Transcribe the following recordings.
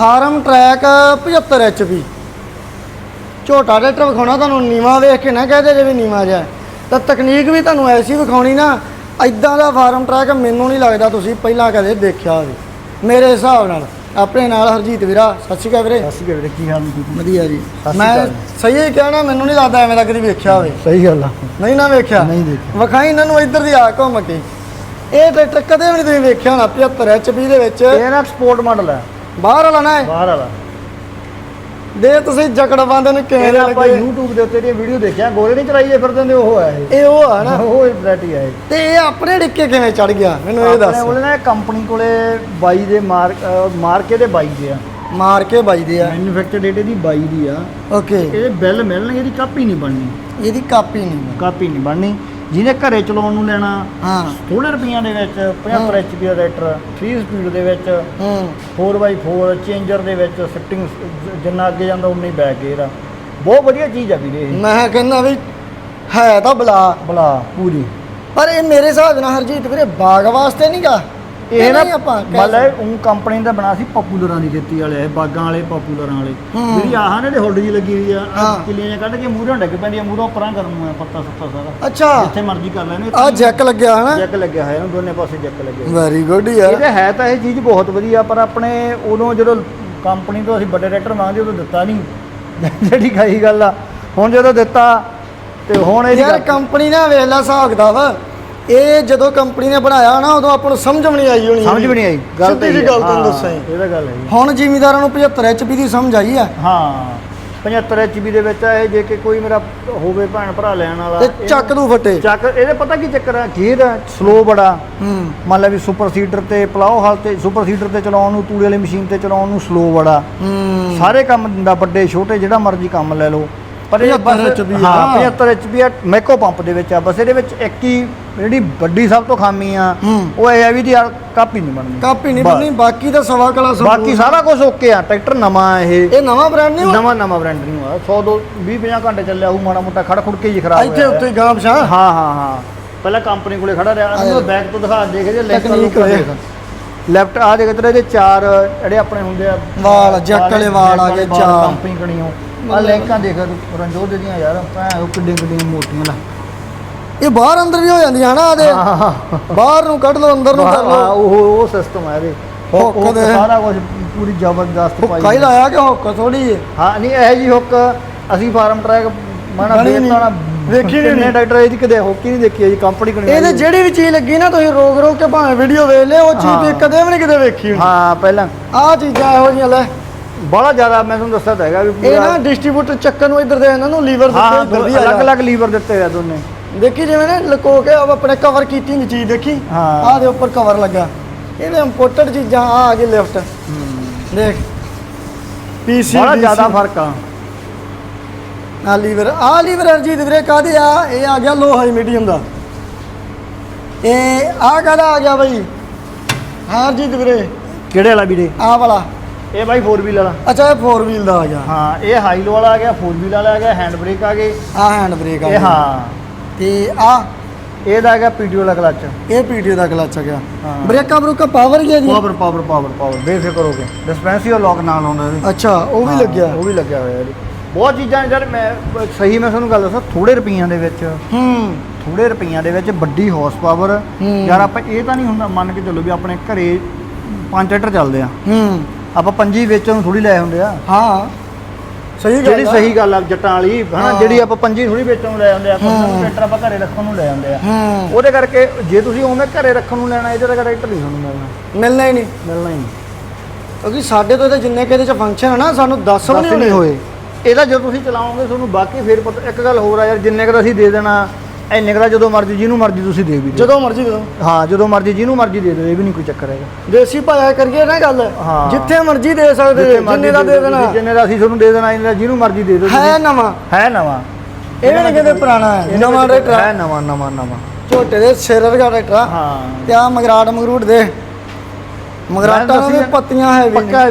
Farm track 75 HP ਝੋਟਾ tractor ਵਿਖਾਉਣਾ ਤੁਹਾਨੂੰ ਨੀਵਾ ਵੇਖ ਕੇ ਨਾ ਕਹਦੇ ਜੇ ਵੀ ਨੀਵਾ ਜਿਹਾ। ਤਾਂ ਤਕਨੀਕ ਵੀ ਤੁਹਾਨੂੰ ਐਸੀ ਵਿਖਾਉਣੀ ਨਾ ਐਦਾਂ ਦਾ ਫਾਰਮ ਟਰੈਕ ਮੈਨੂੰ ਨਹੀਂ ਲੱਗਦਾ ਤੁਸੀਂ ਪਹਿਲਾਂ ਕਦੇ ਦੇਖਿਆ ਹੋਵੇ। ਮੇਰੇ ਹਿਸਾਬ ਨਾਲ ਆਪਣੇ ਨਾਲ ਹਰਜੀਤ ਵੀਰਾ ਸਤਿ ਸ਼੍ਰੀ ਅਕਾਲ ਵੀਰੇ। ਅਸੀਂ ਕਿਹੜੇ ਕੀ ਹਾਲ ਨੇ ਵਧੀਆ ਜੀ। ਸ਼੍ਰੀ ਮੈਂ ਅਕਾਲ। ਸਹੀ ਹੀ ਕਹਿਣਾ ਮੈਨੂੰ ਨਹੀਂ ਲੱਗਦਾ ਐਵੇਂ ਦਾ ਕਦੀ ਵੇਖਿਆ ਹੋਵੇ। ਸਹੀ ਗੱਲ ਆ। ਨਹੀਂ ਨਾ ਵੇਖਿਆ। ਨਹੀਂ ਦੇਖਿਆ। ਵਿਖਾਈ ਇਹਨਾਂ ਨੂੰ ਇੱਧਰ ਦੀ ਆ ਘੁੰਮ ਕੇ। ਇਹ ਟਰੈਕਟਰ ਕਦੇ ਵੀ ਨਹੀਂ ਤੁਸੀਂ ਵੇਖਿਆ ਹੋਣਾ 75 ਐਚਪੀ ਦੇ ਵਿੱਚ। ਇਹ ਨਾ ਐਕਸਪੋਰਟ ਮਾਡਲ ਹੈ। ਬਾਹਰ ਵਾਲਾ ਨਾ ਬਾਹਰ ਵਾਲਾ। ਦੇ ਤੁਸੀਂ ਜਕੜ ਬੰਦੇ ਨੂੰ ਕਿਵੇਂ ਇਹ ਦੇ ਆਪਾਂ ਲੱਗੇ? YouTube ਦੇ ਉੱਤੇ ਦੀ ਵੀਡੀਓ ਦੇਖਿਆ ਗੋਲੇ ਨਹੀਂ ਚਲਾਈਏ ਫਿਰਦੇ ਨੇ ਉਹ ਹੈ ਇਹ। ਇਹ ਉਹ ਆ ਨਾ? ਉਹ ਵੈਰਾਈਟੀ ਹੈ ਇਹ। ਤੇ ਇਹ ਆਪਣੇ ਡਿੱਕੇ ਕਿਵੇਂ ਚੜ ਗਿਆ? ਮੈਨੂੰ ਇਹ ਆਪਣੇ ਦੱਸ। ਕੋਲੇ ਨਾ ਕੰਪਨੀ ਕੋਲੇ 22 ਦੇ ਮਾਰ ਅਹ ਮਾਰਕੇ ਦੇ 22 ਦੇ ਆ। ਮਾਰ ਕੇ ਵੱਜਦੇ ਆ। ਮੈਨੂਫੈਕਚਰ ਡੇਟ ਇਹਦੀ 22 ਦੀ ਆ। ਓਕੇ ਇਹਦੇ ਬਿੱਲ ਮਿਲਣਗੇ ਇਹਦੀ ਕਾਪੀ ਨਹੀਂ ਬਣਨੀ। ਇਹਦੀ ਕਾਪੀ ਨਹੀਂ ਕਾਪੀ ਨਹੀਂ ਬਣਨੀ। ਜਿਹਨੇ ਘਰੇ ਚਲਾਉਣ ਨੂੰ ਲੈਣਾ ਹਾਂ। ਥੋੜੇ ਰੁਪਈਆਂ ਦੇ ਵਿੱਚ 75 ਐਚਪੀ ਦਾ ਰੈਕਟਰ 3 ਸਪੀਡ ਦੇ ਵਿੱਚ ਹੂੰ। 4x4 ਚੇਂਜਰ ਦੇ ਵਿੱਚ ਸਿਫਟਿੰਗ ਜਿੰਨਾ ਅੱਗੇ ਜਾਂਦਾ ਉਨਾ ਹੀ ਬੈਕ ਗੇਅਰ ਆ। ਬਹੁਤ ਵਧੀਆ ਚੀਜ਼ ਆ ਵੀਰੇ ਇਹ। ਮੈਂ ਕਹਿੰਦਾ ਵੀ ਹੈ ਤਾਂ ਬਲਾ। ਬਲਾ ਪੂਰੀ। ਪਰ ਇਹ ਮੇਰੇ ਹਿਸਾਬ ਨਾਲ ਹਰਜੀਤ ਵੀਰੇ ਬਾਗ ਵਾਸਤੇ ਨਹੀਂਗਾ ਇਹ ਨਾ ਮਤਲਬ ਉਹ ਕੰਪਨੀ ਦਾ ਬਣਾ ਸੀ ਪਪੂਲਰਾਂ ਦੀ ਖੇਤੀ ਵਾਲੇ ਇਹ ਬਾਗਾਂ ਵਾਲੇ ਪਪੂਲਰਾਂ ਵਾਲੇ। ਜਿਹੜੀ ਆਹ ਨੇ ਹੁੱਡ ਜੀ ਲੱਗੀ ਹੋਈ ਆ। ਕਿੱਲੀਆਂ ਕੱਢ ਕੇ ਮੂਹਰੇ ਡਿੱਗ ਪੈਂਦੀਆਂ ਮੂਹਰੋਂ ਪਰਾਂ ਕਰਨ ਨੂੰ ਆ ਪੱਤਾ ਸੁੱਤਾ ਸਾਰਾ। ਅੱਛਾ। ਜਿੱਥੇ ਮਰਜ਼ੀ ਕਰ ਲੈਣੇ ਆ ਜੈਕ ਲੱਗਿਆ ਹਨਾ ਜੈਕ ਲੱਗਿਆ ਹੋਇਆ ਇਹਨੂੰ ਦੋਨੇ ਪਾਸੇ ਜੈਕ ਲੱਗਿਆ। ਵੈਰੀ ਗੁੱਡ ਯਾਰ ਇਹਦੇ ਹੈ ਤਾਂ ਇਹ ਚੀਜ਼ ਬਹੁਤ ਵਧੀਆ ਪਰ ਆਪਣੇ ਉਦੋਂ ਜਦੋਂ ਕੰਪਨੀ ਤੋਂ ਅਸੀਂ ਵੱਡੇ ਰੈਕਟਰ ਮੰਗਦੇ ਉਦੋਂ ਦਿੱਤਾ ਨਹੀਂ। ਜਿਹੜੀ ਖਾਈ ਗੱਲ ਆ। ਹੁਣ ਜਦੋਂ ਦਿੱਤਾ ਤੇ ਹੁਣ ਇਹਦੀ ਯਾਰ ਕੰਪਨੀ ਨੇ ਵੇਖ ਲਾ ਹਿਸਾਬ ਕਿਤਾਬ। ਇਹ ਜਦੋਂ ਕੰਪਨੀ ਨੇ ਬਣਾਇਆ ਨਾ ਉਦੋਂ ਆਪਾਂ ਨੂੰ ਸਮਝ ਵੀ ਨਹੀਂ ਆਈ ਹੋਣੀ ਸਮਝ ਵੀ ਨਹੀਂ ਆਈ ਗੱਲ ਸਿੱਧੀ ਤਾਂ ਗੱਲ ਤੁਹਾਨੂੰ ਦੱਸਾਂ ਜੀ। ਇਹਦਾ ਗੱਲ ਹੈ ਜੀ। ਹੁਣ ਜ਼ਿਮੀਦਾਰਾਂ ਨੂੰ 75 ਐਚਪੀ ਦੀ ਸਮਝ ਆਈ ਆ। ਹਾਂ 75 ਐਚਪੀ ਦੇ ਵਿੱਚ ਇਹ ਜੇ ਕਿ ਕੋਈ ਮੇਰਾ ਹੋਵੇ ਭੈਣ ਭਰਾ ਲੈਣ ਵਾਲਾ ਤੇ ਚੱਕ ਦੂ ਫੱਟੇ। ਚੱਕ ਇਹਦੇ ਪਤਾ ਕੀ ਚੱਕਰ ਆ? ਗੇਅਰ ਸਲੋ ਬੜਾ। ਹੂੰ। ਮੰਨ ਲਾ ਵੀ ਸੁਪਰ ਸੀਡਰ ਤੇ ਪਲਾਓ ਹਾਲ ਤੇ ਸੁਪਰ ਸੀਡਰ ਤੇ ਚਲਾਉਣ ਨੂੰ ਤੂੜੀ ਵਾਲੀ ਮਸ਼ੀਨ ਤੇ ਚਲਾਉਣ ਨੂੰ ਸਲੋ ਬੜਾ। ਹੂੰ। ਸਾਰੇ ਕੰਮ ਦਿੰਦਾ ਵੱਡੇ ਛੋਟੇ ਜਿਹੜਾ ਮਰਜ਼ੀ ਕੰਮ ਲੈ ਲਓ। ਪਰ ਇਹ 75 ਬਸ HP ਹਾਂ ਆ। 75 ਐਚਪੀ ਆ ਮੈਕੋ ਪੰਪ ਦੇ ਵਿੱਚ ਆ। ਬਸ ਇਹਦੇ ਵਿੱਚ ਇੱਕ ਹੀ ਜਿਹੜੀ ਵੱਡੀ ਸਭ ਤੋਂ ਖਾਮੀ ਆ ਹੂੰ। ਉਹ ਇਹ ਆ ਵੀ ਦੀ ਕਾਪੀ ਨਹੀਂ ਬਣਨੀ। ਕਾਪੀ ਨਹੀਂ ਬਸ। ਬਣਨੀ ਬਾਕੀ ਤਾਂ ਸਵਾ ਕਲਾ ਸਭ ਬਾਕੀ ਸਾਰਾ ਕੁਝ ਓਕੇ ਆ ਟਰੈਕਟਰ ਨਵਾਂ ਆ ਇਹ। ਇਹ ਨਵਾਂ ਬ੍ਰਾਂਡ ਨਹੀਂ ਨਵਾਂ ਨਵਾਂ ਬ੍ਰਾਂਡ ਨਹੀਂ ਹੋਇਆ 100 ਦੋ 20 50 ਘੰਟੇ ਚੱਲਿਆ ਉਹ ਮਾੜਾ ਮੋਟਾ ਖੜ ਖੁੜ ਕੇ ਹੀ ਖਰਾਬ ਇੱਥੇ ਹੋਇਆ। ਉੱਤੇ ਗਾਂ ਪਛਾਂ ਹਾਂ ਹਾਂ ਹਾਂ। ਪਹਿਲਾਂ ਕੰਪਨੀ ਕੋਲੇ ਖੜਾ ਰਿਹਾ ਉਹਨੂੰ ਬੈਕ ਤੋਂ ਦਿਖਾ ਦੇਖ ਜੇ ਲੈਫਟ ਤਕਨੀਕ ਵੇਖ। ਲੈਫਟ ਆ ਦੇਖ ਤੇਰੇ ਇਹਦੇ ਚਾਰ ਜਿਹੜੇ ਆਪਣੇ ਹੁੰਦੇ ਆ ਵਾਲ, ਜੈਕ ਵਾਲੇ ਵਾਲ ਆ ਗਏ, ਚਾਰ। ਕੰਪਨੀ ਕਣੀਓ ਆ ਲੈਂਕਾਂ ਦੇਖ ਰੰਜੋਦ ਦੀਆਂ ਯਾਰ ਭੈਣ ਉਹ ਕਿੱਡੀਆਂ ਕਿੱਡੀਆਂ ਮੋਟੀਆਂ ਲਾ। ਇਹ ਬਾਹਰ ਅੰਦਰ ਵੀ ਹੋ ਜਾਂਦੀਆਂ ਨਾ ਆਦੇ। ਹਾਂ ਹਾਂ ਬਾਹਰ ਨੂੰ ਕੱਢ ਲਓ ਅੰਦਰ ਨੂੰ ਕਰ ਲਓ। ਉਹ ਉਹ ਸਿਸਟਮ ਹੈ ਇਹਦੇ। ਹੁੱਕ ਦੇ। ਸਾਰਾ ਕੁਝ ਪੂਰੀ ਜ਼ਬਰਦਸਤ ਪਾਈ ਹੁੱਕਾ ਹੀ ਲਾਇਆ ਕਿ ਹੁੱਕ ਥੋੜੀ ਹੈ ਹਾਂ ਨਹੀਂ ਇਹ ਜੀ ਹੁੱਕ ਅਸੀਂ ਫਾਰਮ ਟਰੈਕ ਮਾਣਾ ਬਣੀ ਵੇਖਣਾ ਨਹੀਂ। ਨਹੀਂ। ਡਾਕਟਰ ਇਹਦੀ ਕਦੇ ਹੁੱਕ ਹੀ ਨਹੀਂ ਦੇਖੀ ਜੀ ਕੰਪਨੀ ਕਣੀ ਇਹਦੇ ਜਿਹੜੀ ਵੀ ਚੀਜ਼ ਲੱਗੀ ਨਾ ਤੁਸੀਂ ਰੋਕ ਰੋਕ ਕੇ ਭਾਵੇਂ ਵੀਡੀਓ ਵੇਖ ਲਿਓ ਉਹ ਚੀਜ਼ ਕਦੇ ਵੀ ਨਹੀਂ ਕਿਤੇ ਵੇਖੀ ਹਾਂ ਪਹਿਲਾਂ। ਆਹ ਚੀਜ਼ਾਂ ਇਹੋ ਜਿਹੀਆਂ ਲੈ। ਬੜਾ ਜ਼ਿਆਦਾ ਮੈਂ ਤੁਹਾਨੂੰ ਦੱਸਿਆ ਤਾਂ ਹੈਗਾ ਵੀ ਇਹ ਨਾ ਡਿਸਟ੍ਰੀਬਿਊਟਰ ਚੱਕਰ ਨੂੰ ਇੱਧਰ ਦੇ ਇਹਨਾਂ ਨੂੰ ਲੀਵਰ ਦਿੱਤੇ ਇੱਧਰ ਦੀ ਆ ਅਲੱਗ ਅਲੱਗ ਲੀਵਰ ਦਿੱਤੇ ਆ ਦੋਨੇ। ਦੇਖੀ ਜਿਵੇਂ ਨਾ ਲਕੋ ਕੇ ਆਪਣੇ ਕਵਰ ਕੀਤੀ ਹੁੰਦੀ ਚੀਜ਼ ਦੇਖੀ। ਆਹ ਦੇ ਉੱਪਰ ਕਵਰ ਲੱਗਾ। ਇਹਦੇ ਇੰਪੋਰਟਡ ਚੀਜ਼ਾਂ ਆ ਆ ਗਈ ਲਿਫਟ ਦੇਖ। ਪੀਸੀ ਬੜਾ ਜ਼ਿਆਦਾ ਫ਼ਰਕ ਆ। ਆ ਲੀਵਰ ਆ ਲੀਵਰ ਅਰਜੀਤ ਵੀਰੇ ਕਾਹਦੇ ਆ? ਇਹ ਆ ਗਿਆ ਲੋ ਹਾਈ ਮੀਡੀਅਮ ਦਾ। ਇਹ ਆ ਕਾਹਦਾ ਆ ਗਿਆ ਬਈ? ਹਾਂ ਅਰਜੀਤ ਵੀਰੇ। ਕਿਹੜੇ ਵਾਲਾ ਵੀਰੇ? ਆ ਵਾਲਾ। ਇਹ ਬਾਈ 4 ਵੀਲ ਵਾਲਾ। ਅੱਛਾ ਇਹ 4 ਵੀਲ ਦਾ ਆ ਗਿਆ। ਹਾਂ ਇਹ ਹਾਈ ਲੋ ਵਾਲਾ ਆ ਗਿਆ 4 ਵੀਲ ਵਾਲਾ ਆ ਗਿਆ ਹੈਂਡ ਬ੍ਰੇਕ ਆ ਗਏ। ਆ ਹੈਂਡ ਬ੍ਰੇਕ ਆ ਇਹ। ਹਾਂ। ਤੇ ਆ ਇਹਦਾ ਆ ਗਿਆ ਪੀਟੀਓ ਵਾਲਾ ਕਲਚ ਇਹ ਪੀਟੀਓ ਦਾ ਕਲਚ ਆ ਗਿਆ। ਬ੍ਰੇਕਾਂ ਬਰੂਕਾਂ ਪਾਵਰ ਗਿਆ ਜੀ। ਪਾਵਰ ਪਾਵਰ ਪਾਵਰ ਪਾਵਰ ਬੇਫਿਕਰ ਹੋ ਕੇ ਡਿਸਪੈਂਸਰੀ ਲੋਕ ਨਾਲ ਆਉਂਦਾ ਇਹਦੇ। ਅੱਛਾ ਉਹ ਵੀ ਲੱਗਿਆ। ਉਹ ਵੀ ਲੱਗਿਆ ਹੋਇਆ ਇਹਦੇ ਬਹੁਤ ਚੀਜ਼ਾਂ ਯਾਰ ਮੈਂ ਸਹੀ ਮੈਂ ਤੁਹਾਨੂੰ ਗੱਲ ਦੱਸਾਂ ਥੋੜੇ ਰੁਪਈਆਂ ਦੇ ਵਿੱਚ। ਹੂੰ। ਥੋੜੇ ਰੁਪਈਆਂ ਦੇ ਵਿੱਚ ਵੱਡੀ ਹਾਰਸ ਪਾਵਰ। ਯਾਰ ਆਪਾਂ ਇਹ ਤਾਂ ਨਹੀਂ ਹੁੰਦਾ ਮੰਨ ਕੇ ਚੱਲੋ ਵੀ ਆਪਣੇ ਘਰੇ ਪੰਜ ਟਰੈਕਟਰ ਚੱਲਦੇ ਆ। ਹੂੰ। ਆਪਾਂ ਪੰਜੀ ਵੇਚਣ ਨੂੰ ਥੋੜੀ ਲੈ ਹੁੰਦੇ ਆ। ਹਾਂ। ਸਹੀ ਗੱਲ ਜਿਹੜੀ ਆ। ਸਹੀ ਗੱਲ ਆ ਜੱਟਾਂ ਵਾਲੀ ਹਨਾ ਹਾਂ। ਜਿਹੜੀ ਆਪਾਂ ਪੰਜੀ ਥੋੜੀ ਵੇਚਣ ਨੂੰ ਲੈ ਆਉਂਦੇ ਆ ਹੂੰ। ਟਰੈਕਟਰ ਆਪਾਂ ਘਰੇ ਰੱਖਣ ਨੂੰ ਲੈ ਆਉਂਦੇ ਆ। ਹੂੰ। ਉਹਦੇ ਕਰਕੇ ਜੇ ਤੁਸੀਂ ਉਵੇਂ ਘਰੇ ਰੱਖਣ ਨੂੰ ਲੈਣਾ ਇਹਦੇ ਦਾ ਟਰੈਕਟਰ ਨਹੀਂ ਤੁਹਾਨੂੰ ਮਿਲਣਾ। ਮਿਲਣਾ ਹੀ ਨਹੀਂ। ਮਿਲਣਾ ਹੀ ਨਹੀਂ। ਕਿਉਂਕਿ ਸਾਡੇ ਤੋਂ ਇਹਦੇ ਜਿੰਨੇ ਕਿ ਇਹਦੇ ਚ ਫੰਕਸ਼ਨ ਹੈ ਨਾ ਸਾਨੂੰ ਦੱਸ ਵੀ ਦੱਸ ਨਹੀਂ ਹੋਏ। ਇਹਦਾ ਜਦੋਂ ਤੁਸੀਂ ਚਲਾਓਗੇ ਤੁਹਾਨੂੰ ਬਾਕੀ ਫੇਰ ਪਤਾ ਇੱਕ ਗੱਲ ਹੋਰ ਆ ਯਾਰ ਜਿੰਨੇ ਕੁ ਦਾ ਅਸੀਂ ਦੇ ਦੇਣਾ ਇੰਨੇ ਕੁ ਦਾ ਜਦੋਂ ਮਰਜ਼ੀ ਜਿਹਨੂੰ ਮਰਜ਼ੀ ਤੁਸੀਂ ਦੇ ਵੀ ਦਿਓ। ਜਦੋਂ ਮਰਜ਼ੀ ਦੇ ਦਿਓ। ਹਾਂ ਜਦੋਂ ਮਰਜ਼ੀ ਜਿਹਨੂੰ ਮਰਜ਼ੀ ਦੇ ਦਿਓ ਇਹ ਵੀ ਨਹੀਂ ਕੋਈ ਚੱਕਰ ਹੈਗਾ। ਦੇਸੀ ਭਾਇਆ ਕਰੀਏ ਨਾ ਗੱਲ ਹਾਂ। ਜਿੱਥੇ ਮਰਜ਼ੀ ਦੇ ਸਕਦੇ ਜਿੰਨੇ ਜਿੰਨੇ ਦਾ ਦੇ ਦੇਣਾ। ਜਿੰਨੇ ਦਾ ਅਸੀਂ ਤੁਹਾਨੂੰ ਦੇ ਦੇਣਾ ਇੰਨੇ ਦਾ ਜਿਹਨੂੰ ਮਰਜ਼ੀ ਦੇ ਦਿਓ ਹੈ ਤੁਸੀਂ। ਨਵਾਂ। ਹੈ ਨਵਾਂ। ਇਹ ਵੀ ਨਹੀਂ ਕਿਤੇ ਪੁਰਾਣਾ ਹੈ ਇਹਦੇ ਨਵਾਂ ਵਿੱਚ ਹੈ। ਨਵਾਂ ਨਵਾਂ ਨਵਾਂ। ਝੋਟੇ ਦੇ ਸਿਰ ਵਰਗਾ ਟਰੈਕਟਰ ਆ। ਹਾਂ। ਤੇ ਆ ਮਗਰਾਟ ਮਗਰੂਟ ਦੇ। ਮਗਰਾਟਾਂ ਦੱਸੀ ਪੱਤੀਆਂ ਹੈ ਵੀ ਪੱਕਾ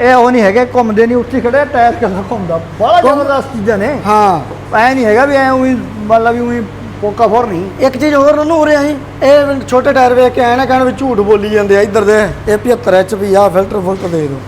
ਇਹ ਉਹ ਨਹੀਂ ਹੈਗੇ ਘੁੰਮਦੇ ਨਹੀਂ ਉੱਥੇ ਖੜੇ ਟਾਇਰ ਕਿੱਦਾਂ ਘੁੰਮਦਾ। ਬੜਾ ਜ਼ਬਰਦਸਤ ਚੀਜ਼ਾਂ ਨੇ। ਹਾਂ। ਐ ਨਹੀਂ ਹੈਗਾ ਵੀ ਐ ਉਹੀ ਮਤਲਬ ਵੀ ਉਹੀ ਪੋਕਾ ਫੋਰ ਨਹੀਂ। ਇੱਕ ਚੀਜ਼ ਹੋਰ ਉਹਨੂੰ ਉਰੇ ਆਈ ਇਹ ਛੋਟੇ ਟਾਇਰ ਵੇਖ ਕੇ ਐ ਨਾ ਕਹਿਣ ਵੀ ਝੂਠ ਬੋਲੀ ਜਾਂਦੇ ਆ ਇੱਧਰ ਦੇ ਇਹ 75 ਐਚਪੀ ਆ ਫਿਲਟਰ ਫੁਲਟਰ ਦੇ ਦਿਓ।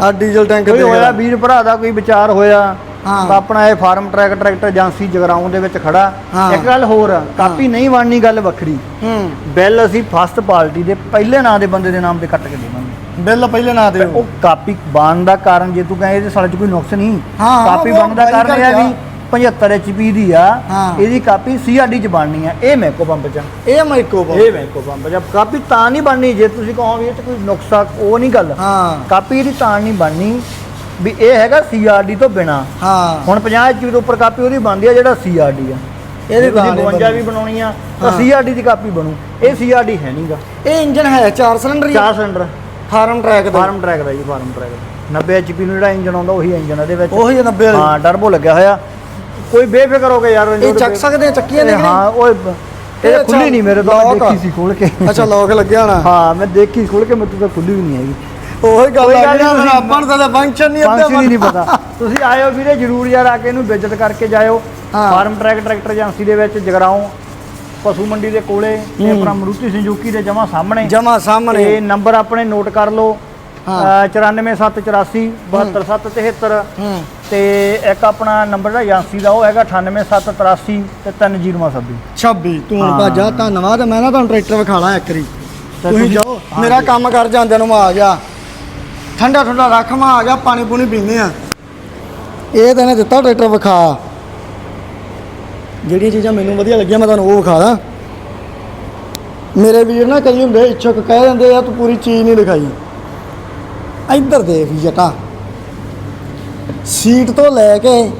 ਆ ਡੀਜ਼ਲ ਟੈਂਕ ਕੋਈ ਹੋਇਆ। ਵੀਰ ਭਰਾ ਦਾ ਕੋਈ ਵਿਚਾਰ ਹੋਇਆ? ਹਾਂ। ਤਾਂ ਆਪਣਾ ਇਹ Farmtrac tractor agency Jagraon ਦੇ ਵਿੱਚ ਖੜਾ। ਹਾਂ। ਇੱਕ ਗੱਲ ਹੋਰ ਕਾਪੀ ਨਹੀਂ ਬਣਨੀ ਗੱਲ ਵੱਖਰੀ। ਹੂੰ। ਬਿੱਲ ਅਸੀਂ ਫਸਟ ਪਾਰਟੀ ਦੇ ਪਹਿਲੇ ਨਾਂ ਦੇ ਬੰਦੇ ਦੇ ਨਾਮ ਤੇ ਕੱਟ ਕੇ ਦੇਵਾਂਗੇ। ਬਿੱਲ ਪਹਿਲੇ ਨਾ ਤੇ ਉਹ ਕਾਪੀ ਬਣਨ ਦਾ ਕਾਰਨ ਜੇ ਤੂੰ ਕਹੇ ਇਹਦੇ ਸਾਲੇ 'ਚ ਕੋਈ ਨੁਕਸ ਨਹੀਂ ਹਾਂ, ਹਾਂ, ਕਾਪੀ ਬਣਨ ਦਾ ਕਾਰਨ ਇਹ ਹੈ ਵੀ 75 ਐਚਪੀ ਦੀ ਆ ਹਾਂ। ਇਹਦੀ ਕਾਪੀ ਸੀਆਰਡੀ 'ਚ ਬਣਨੀ ਆ। ਇਹ ਮੈਕੋ ਪੰਪ 'ਚ ਆ। ਇਹ ਮਾਈਕੋ ਇਹ ਮੈਕੋ ਪੰਪ 'ਚ ਆ। ਕਾਪੀ ਤਾਂ ਨਹੀਂ ਬਣਨੀ ਜੇ ਤੁਸੀਂ ਕਹੋ ਵੀ ਇਹ 'ਚ ਕੋਈ ਨੁਕਸਾ ਉਹ ਨਹੀਂ ਗੱਲ। ਹਾਂ। ਕਾਪੀ ਇਹਦੀ ਤਾਂ ਨਹੀਂ ਬਣਨੀ ਵੀ ਇਹ ਹੈਗਾ ਸੀਆਰਡੀ ਤੋਂ ਬਿਨਾ। ਹਾਂ। ਹੁਣ 50 ਐਚਪੀ ਤੋਂ ਉੱਪਰ ਕਾਪੀ ਉਹਦੀ ਬਣਦੀ ਆ ਜਿਹੜਾ ਸੀਆਰਡੀ ਆ। ਇਹਦੀ ਤਾਂ ਨਹੀਂ 52 ਬਣਨੀ। ਵੀ ਬਣਾਉਣੀ ਆ ਤਾਂ ਹਾਂ। ਸੀਆਰਡੀ ਦੀ ਕਾਪੀ ਬਣੂ। ਇਹ ਸੀਆਰਡੀ ਹੈ ਨਹੀਂਗਾ। ਇਹ ਇੰਜਨ ਹੈ 4 ਸਿਲੰਡਰ ਹੀ ਚਾਰ ਸਿਲੰਡਰ। ਫਾਰਮ ਟਰੈਕ ਦਾ। ਫਾਰਮ ਟਰੈਕ ਦਾ ਜੀ ਫਾਰਮ ਟਰੈਕ ਦਾ। 90 ਐਚਪੀ ਨੂੰ ਜਿਹੜਾ ਇੰਜਨ ਆਉਂਦਾ ਉਹੀ ਇੰਜਨ ਇਹਦੇ ਵਿੱਚ। ਉਹੀ 90 ਵਾਲੀ। ਹਾਂ ਟਰਬੋ ਲੱਗਿਆ ਹੋਇਆ। ਕੋਈ ਬੇਫਿਕਰ ਹੋ ਕੇ ਯਾਰ ਇਹ ਚੱਕ ਸਕਦੇ ਆ ਚੱਕੀਆਂ ਨੇ ਕਿ ਨਹੀਂ? ਹਾਂ ਉਹ ਇਹ ਖੁੱਲੀ ਨਹੀਂ ਮੇਰੇ ਤੋਂ ਮੈਂ lock ਆ। ਦੇਖੀ ਸੀ ਖੋਲ ਕੇ ਅੱਛਾ ਲੋਕ ਲੱਗਿਆ ਹੋਣਾ ਹਾਂ ਮੈਂ ਦੇਖੀ ਖੋਲ ਕੇ ਮੇਰੇ ਤੋਂ ਤਾਂ ਖੁੱਲੀ ਵੀ ਨਹੀਂ ਹੈਗੀ ਉਹੀ ਗੱਲ ਆ ਗਈ ਫਿਰ ਆਪਾਂ ਨੂੰ ਤਾਂ ਫੰਕਸ਼ਨ ਨਹੀਂ ਫੰਕਸ਼ਨ ਹੀ ਨਹੀਂ ਅੱਧੇ ਪਤਾ ਤੁਸੀਂ ਆਇਓ ਵੀਰੇ ਜਰੂਰ ਯਾਰ ਆ ਕੇ ਇਹਨੂੰ ਵਿਜ਼ਿਟ ਕਰਕੇ ਜਾਇਓ ਹਾਂ। ਫਾਰਮ ਟਰੈਕ ਟਰੈਕਟਰ ਏਜੰਸੀ ਦੇ ਵਿੱਚ ਜਗਰਾਉਂ ਪਸ਼ੂ ਮੰਡੀ ਦੇ ਕੋਲੇ ਤੇ। ਆਪਣਾ ਮਰੂਤੀ ਸੰਜੂਕੀ ਦੇ ਜਮਾ ਸਾਹਮਣੇ ਜਮਾ ਸਾਹਮਣੇ ਤੇ ਨੰਬਰ ਆਪਣੇ ਨੋਟ ਕਰ ਲਓ ਹਾਂ। 94784 72773 ਹੂੰ। ਤੇ ਇੱਕ ਆਪਣਾ ਨੰਬਰ ਦਾ ਏਜੰਸੀ ਦਾ ਉਹ ਹੈਗਾ 98783 ਤੇ 3026 26 ਤੂੰ। ਭਾਜਾ ਧੰਨਵਾਦ ਮੈਂ ਨਾ ਤੁਹਾਨੂੰ ਟਰੈਕਟਰ ਵਿਖਾਣਾ ਇੱਕ ਤੇ ਤੁਸੀਂ ਜਾਓ ਮੇਰਾ। ਕੰਮ ਕਰ ਜਾਂਦੇ ਨੂੰ ਮੈਂ ਆ ਗਿਆ। ਠੰਡਾ ਠੰਡਾ ਰੱਖ ਮੈਂ ਆ ਗਿਆ ਪਾਣੀ ਪੂਣੀ ਪੀਨੇ ਆ। ਇਹ ਤਾਂ ਇਹਨੇ ਦਿੱਤਾ ਟਰੈਕਟਰ ਵਿਖਾ। ਜਿਹੜੀਆਂ ਚੀਜ਼ਾਂ ਮੈਨੂੰ ਵਧੀਆ ਲੱਗੀਆਂ ਮੈਂ ਤੁਹਾਨੂੰ ਉਹ ਵਿਖਾ ਦਾਂ। ਮੇਰੇ ਵੀਰ ਨਾ ਕਈ ਹੁੰਦੇ ਇੱਛੁਕ ਕਹਿ ਦਿੰਦੇ ਆ ਤੂੰ ਪੂਰੀ ਚੀਜ਼ ਨਹੀਂ ਦਿਖਾਈ। ਇੱਧਰ ਦੇਖ ਜਟਾ। ਸੀਟ ਤੋਂ ਲੈ ਕੇ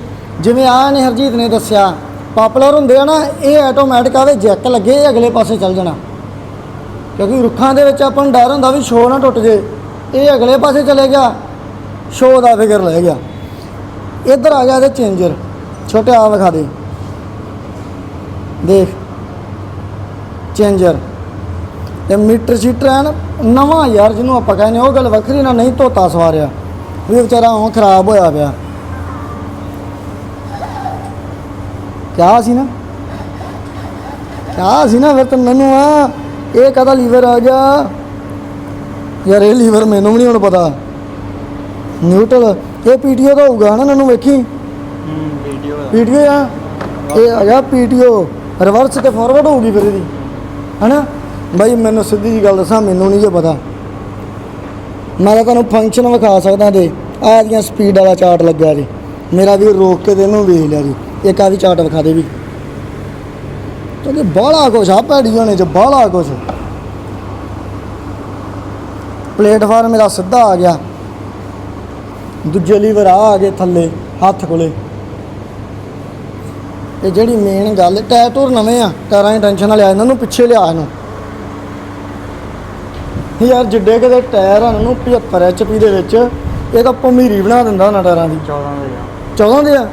ਜਿਵੇਂ ਆ ਨੇ ਹਰਜੀਤ ਨੇ ਦੱਸਿਆ, ਪਾਪੂਲਰ ਹੁੰਦੇ ਆ ਨਾ, ਇਹ ਆਟੋਮੈਟਿਕ ਆਵੇ ਜੈਕ ਲੱਗੇ, ਇਹ ਅਗਲੇ ਪਾਸੇ ਚੱਲ ਜਾਣਾ। ਕਿਉਂਕਿ ਰੁੱਖਾਂ ਦੇ ਵਿੱਚ ਆਪਾਂ ਨੂੰ ਡਰ ਹੁੰਦਾ ਵੀ ਸ਼ੋਅ ਨਾ ਟੁੱਟ ਜੇ। ਇਹ ਅਗਲੇ ਪਾਸੇ ਚਲੇ ਗਿਆ, ਸ਼ੋਅ ਦਾ ਫਿਕਰ ਲੈ ਗਿਆ। ਇੱਧਰ ਆ ਗਿਆ ਇਹਦੇ ਚੇਂਜਰ, ਛੋਟੇ ਆ ਵਿਖਾ ਦੇ। ਦੇਖ, ਚੇਂਜਰ। ਤੇ ਮੀਟਰ ਸ਼ੀਟਰ ਐਨ ਨਵਾਂ ਯਾਰ ਜਿਹਨੂੰ ਆਪਾਂ ਕਹਿੰਦੇ ਉਹ ਗੱਲ ਵੱਖਰੀ ਨਾ, ਨਹੀਂ ਧੋਤਾ ਸਵਾਰਿਆ। ਵੀ ਵਿਚਾਰਾ ਉਹ ਖਰਾਬ ਹੋਇਆ ਪਿਆ। ਕਿਆ ਸੀ ਨਾ? ਕਿਆ ਸੀ ਨਾ ਫਿਰ ਤਾਂ ਮੈਨੂੰ ਆ ਇਹ ਕਦਾ ਲੀਵਰ ਆ ਗਿਆ? ਯਾਰ ਇਹ ਲੀਵਰ ਮੈਨੂੰ ਵੀ ਨਹੀਂ ਹੁਣ ਪਤਾ। ਨਿਊਟਰਲ ਇਹ ਪੀਟੀਓ ਦਾ ਹੋਊਗਾ ਨਾ, ਮੈਨੂੰ ਵੇਖੀ। ਹੂੰ ਵੀਡੀਓ ਪੀਟੀਓ ਆ। ਇਹ ਆ ਗਿਆ ਪੀਟੀਓ। ਰਿਵਰਸ ਤੇ ਫਾਰਵਰਡ ਹੋਊਗੀ ਫਿਰ ਇਹਦੀ। ਹਨਾ? ਬਾਈ, ਮੈਨੂੰ ਸਿੱਧੀ ਜੀ ਗੱਲ ਦੱਸਾਂ, ਮੈਨੂੰ ਨਹੀਂ ਜੇ ਪਤਾ। ਮੈਂ ਤਾਂ ਤੁਹਾਨੂੰ ਫੰਕਸ਼ਨ ਵਿਖਾ ਸਕਦਾ ਤੇ ਆਹ ਦੀਆਂ ਸਪੀਡ ਵਾਲਾ ਚਾਰਟ ਲੱਗਿਆ ਜੀ। ਮੇਰਾ ਵੀ ਰੋਕ ਕੇ ਤੇ ਇਹਨੂੰ ਵੇਖ ਲਿਆ ਜੀ। ਇੱਕ ਆ ਵੀ ਚਾਰਟ ਵਿਖਾ ਦੇ ਵੀ। ਕਿਉਂਕਿ ਬਾਹਲਾ ਕੁਛ ਆ ਭੈੜੀ ਹੋਣੇ ਚ, ਬਾਹਲਾ ਕੁਛ। ਪਲੇਟਫਾਰਮ ਮੇਰਾ ਸਿੱਧਾ ਆ ਗਿਆ। ਦੂਜੇ ਲੀਵਰ ਆ ਆ ਗਏ ਥੱਲੇ, ਹੱਥ ਕੋਲੇ। ਇਹ ਜਿਹੜੀ ਮੇਨ ਗੱਲ, ਟਾਇਰ ਟੂਰ ਨਵੇਂ ਆ, ਟਾਇਰਾਂ ਦੀ ਟੈਨਸ਼ਨ ਨਾ ਲਿਆ, ਇਹਨਾਂ ਨੂੰ ਪਿੱਛੇ ਲਿਆ ਇਹਨੂੰ। ਯਾਰ ਜਿੱਡੇ ਕਿਤੇ ਟਾਇਰ ਆ ਇਹਨਾਂ ਨੂੰ 75 ਐਚਪੀ ਦੇ ਵਿੱਚ ਇਹ ਤਾਂ ਭਮੀਰੀ ਬਣਾ ਦਿੰਦਾ ਉਹਨਾਂ ਟਾਇਰਾਂ ਦੀ। 14 ਦੇ ਆ। 14 ਦੇ ਆ?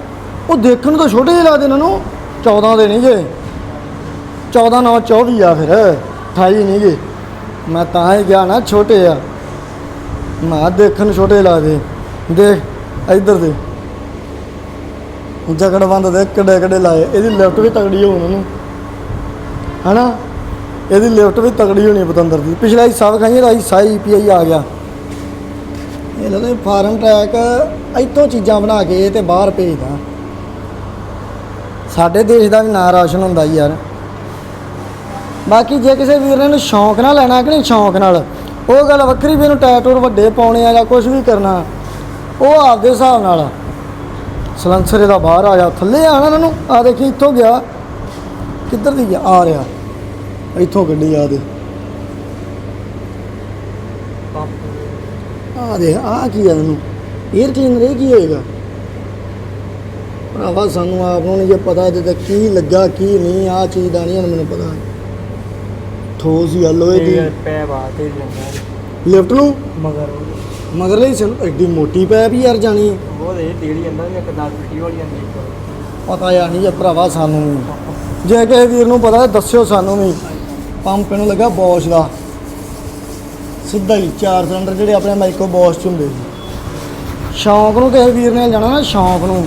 ਉਹ ਦੇਖਣ ਨੂੰ ਤਾਂ ਛੋਟੇ ਜਿਹੇ ਲੱਗਦੇ ਇਹਨਾਂ ਨੂੰ 14 ਦੇ ਨਹੀਂ ਗੇ 14 ਨਾਲ 24 ਆ ਫਿਰ 28 ਨਹੀਂ ਗੇ ਮੈਂ ਤਾਂ ਹੀ ਗਿਆ ਨਾ ਛੋਟੇ ਆ। ਮੈਂ ਦੇਖਣ ਨੂੰ ਛੋਟੇ ਲੱਗਦੇ। ਦੇਖ ਇੱਧਰ ਦੇ। ਜਗੜ ਬੰਦ ਦੇ ਕਿੱਡੇ ਕਿੱਡੇ ਲਾਏ। ਇਹਦੀ ਲਿਫਟ ਵੀ ਤਗੜੀ ਹੋਊ ਉਹਨੂੰ। ਹਨਾ? ਇਹਦੀ ਲਿਫਟ ਵੀ ਤਗੜੀ ਹੋਣੀ ਪਤੰਦਰ ਦੀ। ਪਿਛਲਾ ਹਿੱਸਾ ਵਿਖਾਈਏ ਦਾ ਹਿੱਸਾ ਈਪੀਆਈ ਆ ਗਿਆ। ਇਹ ਲੱਗਦਾ ਫਾਰਮ ਟਰੈਕ, ਇੱਥੋਂ ਚੀਜ਼ਾਂ ਬਣਾ ਕੇ ਇਹ ਤੇ ਬਾਹਰ ਭੇਜਦਾ। ਸਾਡੇ ਦੇਸ਼ ਦਾ ਵੀ ਨਾਂ ਰੌਸ਼ਨ ਹੁੰਦਾ ਯਾਰ। ਬਾਕੀ ਜੇ ਕਿਸੇ ਵੀਰ ਨੇ ਇਹਨੂੰ ਸ਼ੌਂਕ ਨਾਲ ਲੈਣਾ ਕਿ ਨਹੀਂ ਸ਼ੌਂਕ ਨਾਲ, ਉਹ ਗੱਲ ਵੱਖਰੀ ਵੀ ਇਹਨੂੰ ਟੈਟੂਰ ਵੱਡੇ ਪਾਉਣੇ ਆ ਜਾਂ ਕੁਝ ਵੀ ਕਰਨਾ, ਉਹ ਆਪਦੇ ਹਿਸਾਬ ਨਾਲ ਸਲੰਸਰੇ ਦਾ ਬਾਹਰ ਆ ਜਾ ਥੱਲੇ ਆਣਾ ਇਹਨਾਂ ਨੂੰ ਆ ਦੇਖੀ ਇੱਥੋਂ ਗਿਆ, ਕਿੱਧਰ ਦੀ ਗਿਆ? ਆ ਰਿਹਾ। ਇੱਥੋਂ ਗੱਡੀ ਆ ਦੇ। ਆ ਦੇ ਆ ਕੀ ਆ ਇਹਨੂੰ? 에ਅਰ ਕਲੀਨਰ ਇਹ ਕੀ ਹੋਏਗਾ? ਭਰਾਵਾ ਸਾਨੂੰ ਆਪ ਨੂੰ ਨਹੀਂ ਜੇ ਪਤਾ ਇਹਦੇ ਤੇ ਕੀ ਲੱਗਾ ਕੀ ਨਹੀਂ ਆ ਚੀਜ਼ ਦਾ ਨਹੀਂ ਮੈਨੂੰ ਪਤਾ। ਠੋਸ ਹੀ ਲੋਹੇ ਦੀ। ਪੈ ਬਾਤ ਲਿਫਟ ਨੂੰ? ਮਗਰ। ਮਗਰ ਲਈ ਚਲ ਐਡੀ ਮੋਟੀ ਪੈ ਵੀ ਯਾਰ ਜਾਣੀ ਉਹ ਦੇ ਡੇੜੀ ਜਾਂਦਾ 10 ਮਿੱਟੀ ਵਾਲੀ ਆਂਦੀ ਪਤਾ ਯਾ ਨਹੀਂ ਜੇ ਭਰਾਵਾ ਸਾਨੂੰ। ਜੇ ਕਿਸੇ ਵੀਰ ਨੂੰ ਪਤਾ ਦੱਸਿਓ ਸਾਨੂੰ ਵੀ। ਪੰਪ ਇਹਨੂੰ ਲੱਗਾ ਬੋਸ਼ ਦਾ। ਸਿੱਧਾ ਹੀ ਚਾਰ ਸਿਲੰਡਰ ਜਿਹੜੇ ਆਪਣੇ ਮਾਈਕੋ ਬੋਸ਼ ਚ ਹੁੰਦੇ ਸੀ। ਸ਼ੌਂਕ ਨੂੰ ਕਿਸੇ ਵੀਰ ਨੇ ਜਾਣਾ ਨਾ ਸ਼ੌਂਕ ਨੂੰ।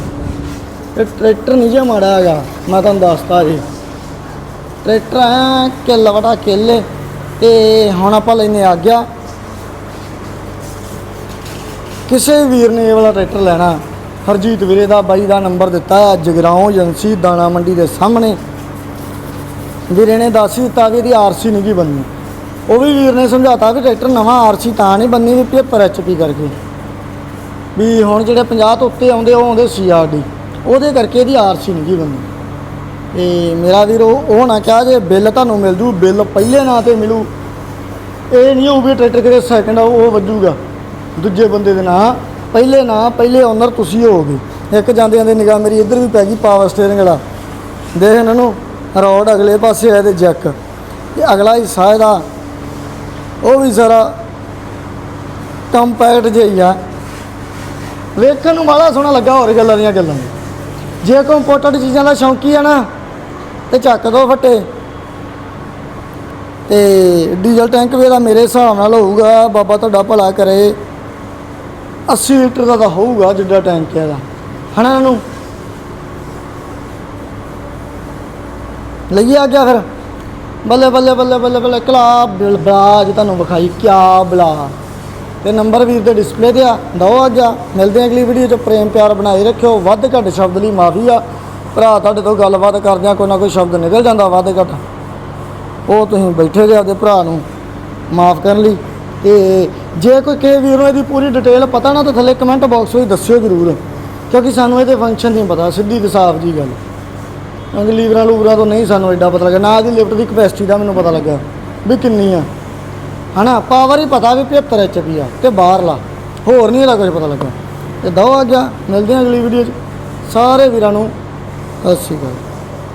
ਇਹ ਟਰੈਕਟਰ ਨਹੀਂ ਜਿਹਾ ਮਾੜਾ ਹੈਗਾ, ਮੈਂ ਤੁਹਾਨੂੰ ਦੱਸਤਾ ਜੀ। ਟਰੈਕਟਰ ਐ ਕਿੱਲ ਵਟਾ ਕਿੱਲ ਤੇ ਹੁਣ ਆਪਾਂ ਲੈਨੇ ਆ ਗਿਆ ਕਿਸੇ ਵੀਰ ਨੇ ਇਹ ਵਾਲਾ ਟਰੈਕਟਰ ਲੈਣਾ। ਹਰਜੀਤ ਵੀਰੇ ਦਾ ਬਾਈ ਦਾ ਨੰਬਰ ਦਿੱਤਾ ਹੈ ਜਗਰਾਉਂ ਏਜੰਸੀ, ਦਾਣਾ ਮੰਡੀ ਦੇ ਸਾਹਮਣੇ। ਵੀਰੇ ਨੇ ਦੱਸ ਹੀ ਦਿੱਤਾ ਵੀ ਇਹਦੀ ਆਰਸੀ ਨਹੀਂ ਗੀ ਬੰਨੀ। ਉਹ ਵੀ ਵੀਰ ਨੇ ਸਮਝਾਤਾ ਵੀ ਟਰੈਕਟਰ ਨਵਾਂ ਆਰਸੀ ਤਾਂ ਨਹੀਂ ਬੰਨੀ ਵੀ 75 ਐਚਪੀ ਕਰਕੇ। ਵੀ ਹੁਣ ਜਿਹੜੇ 50 ਤੋਂ ਉੱਤੇ ਆਉਂਦੇ ਉਹ ਆਉਂਦੇ ਸੀਆਰਡੀ ਉਹਦੇ ਕਰਕੇ ਇਹਦੀ ਆਰਸੀ ਨਹੀਂ ਗੀ ਬੰਨੀ। ਤੇ ਮੇਰਾ ਵੀਰ, ਉਹ ਉਹ ਨਾ ਕਿਹਾ ਜੇ ਬਿੱਲ ਤੁਹਾਨੂੰ ਮਿਲ ਜੂ, ਬਿੱਲ ਪਹਿਲੇ ਨਾਂ ਤੇ ਮਿਲੂ। ਇਹ ਨਹੀਂ ਹੋਊ ਵੀ ਟਰੈਕਟਰ ਕਿਤੇ ਸੈਕਿੰਡ ਉਹ ਵੱਜੂਗਾ। ਦੂਜੇ ਬੰਦੇ ਦੇ ਨਾਂ, ਪਹਿਲੇ ਨਾਂ, ਪਹਿਲੇ ਓਨਰ ਤੁਸੀਂ ਹੋਗੇ ਇੱਕ ਜਾਂਦੇ ਜਾਂਦੇ ਨਿਗਾਹ ਮੇਰੀ ਇੱਧਰ ਵੀ ਪੈ ਗਈ ਪਾਵਰ ਸਟੀਅਰਿੰਗ ਵਾਲਾ। ਦੇਖ ਇਹਨਾਂ ਨੂੰ। ਰੋਡ ਅਗਲੇ ਪਾਸੇ ਹੈ ਤੇ ਜੈਕ। ਤੇ ਅਗਲਾ ਹਿੱਸਾ ਇਹਦਾ, ਉਹ ਵੀ ਜ਼ਰਾ ਕੰਪੈਕਟ ਜਿਹਾ ਹੀ ਆ। ਵੇਖਣ ਨੂੰ ਬੜਾ ਸੋਹਣਾ ਲੱਗਾ ਹੋਰ ਗੱਲਾਂ ਦੀਆਂ ਗੱਲਾਂ। ਜੇ ਕੋਈ ਇੰਪੋਰਟਡ ਚੀਜ਼ਾਂ ਦਾ ਸ਼ੌਂਕੀ ਆ ਨਾ, ਤੇ ਚੱਕ ਦੋ ਫੱਟੇ। ਤੇ ਡੀਜ਼ਲ ਟੈਂਕ ਵੀ ਇਹਦਾ ਮੇਰੇ ਹਿਸਾਬ ਨਾਲ ਹੋਊਗਾ, ਬਾਬਾ ਤੁਹਾਡਾ ਭਲਾ ਕਰੇ। 80 ਲੀਟਰ ਦਾ ਤਾਂ ਹੋਊਗਾ ਜਿੱਡਾ ਟੈਂਕ ਹੈ ਇਹਦਾ। ਹਨਾ ਨੂੰ ਲਈਏ ਆ ਗਿਆ ਫਿਰ। ਬੱਲੇ ਬੱਲੇ ਬੱਲੇ ਬੱਲੇ ਬੱਲੇ ਕਲਾ ਬਿਲ ਬਲਾਜ ਤੁਹਾਨੂੰ ਵਿਖਾਈ, ਕਿਆ ਬਲਾ। ਤੇ ਨੰਬਰ ਵੀਰ ਦੇ ਡਿਸਪਲੇ ਤੇ ਆ। ਦੋ ਆ। ਗਿਆ ਮਿਲਦੇ ਆ ਅਗਲੀ ਵੀਡੀਓ ਚ। ਪ੍ਰੇਮ ਪਿਆਰ ਬਣਾਈ ਰੱਖਿਓ। ਵੱਧ ਘੱਟ ਸ਼ਬਦ ਲਈ ਮਾਫੀ ਆ। ਭਰਾ ਤੁਹਾਡੇ ਤੋਂ ਗੱਲਬਾਤ ਕਰਦਿਆਂ ਕੋਈ ਨਾ ਕੋਈ ਸ਼ਬਦ ਨਿਕਲ ਜਾਂਦਾ ਵੱਧ ਘੱਟ। ਉਹ ਤੁਸੀਂ ਬੈਠੇ ਜੇ ਆਪਦੇ ਭਰਾ ਨੂੰ ਮਾਫ ਕਰਨ ਲਈ। ਤੇ ਜੇ ਕੋਈ ਕਿਸੇ ਵੀਰ ਨੂੰ ਇਹਦੀ ਪੂਰੀ ਡਿਟੇਲ ਪਤਾ ਨਾ, ਤਾਂ ਥੱਲੇ ਕਮੈਂਟ ਬਾਕਸ ਵਿੱਚ ਦੱਸਿਓ ਜ਼ਰੂਰ। ਕਿਉਂਕਿ ਸਾਨੂੰ ਇਹਦੇ ਫੰਕਸ਼ਨ ਨਹੀਂ ਪਤਾ। ਸਿੱਧੀ ਤੇ ਸਾਫ਼ ਜੀ ਗੱਲ। ਕਿਉਂਕਿ ਲੀਵਰਾਂ ਲੂਵਰਾਂ ਤੋਂ ਨਹੀਂ ਸਾਨੂੰ ਐਡਾ ਪਤਾ ਲੱਗਾ। ਨਾ ਇਹਦੀ ਲਿਫਟ ਦੀ ਕਪੈਸਿਟੀ ਦਾ ਮੈਨੂੰ ਪਤਾ ਲੱਗਾ ਵੀ ਕਿੰਨੀ ਆ। ਹਨਾ ਪਾਵਰ ਹੀ ਪਤਾ ਵੀ 75 ਐਚਪੀ ਆ ਤੇ ਬਾਹਰਲਾ। ਹੋਰ ਨਹੀਂ ਇਹਦਾ ਕੁਝ ਪਤਾ ਲੱਗਾ। ਤੇ ਦੋ ਆ ਗਿਆ ਮਿਲਦੇ ਹਾਂ ਅਗਲੀ ਵੀਡੀਓ 'ਚ। ਸਾਰੇ ਵੀਰਾਂ ਨੂੰ, ਸਤਿ ਸ਼੍ਰੀ ਅਕਾਲ।